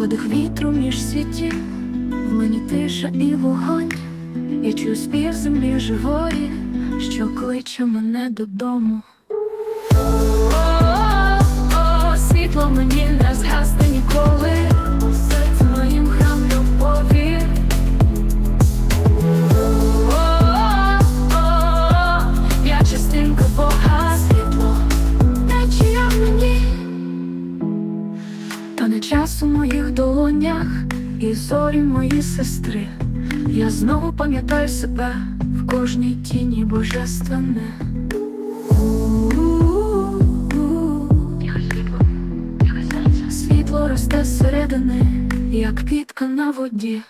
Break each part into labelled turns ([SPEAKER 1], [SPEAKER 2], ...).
[SPEAKER 1] подих вітру між світів, в мені тиша і вогонь, я чую спів землі живої, що кличе мене додому. О, світло мені не згасне ніколи, та не час у моїх долонях і зорі мої сестри. Я знову пам'ятаю себе в кожній тіні божественне. Світло росте зсередини, як пітка на воді.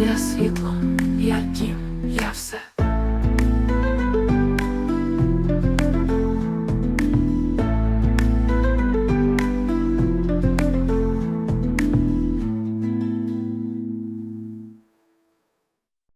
[SPEAKER 1] Я світло, я дім, я все.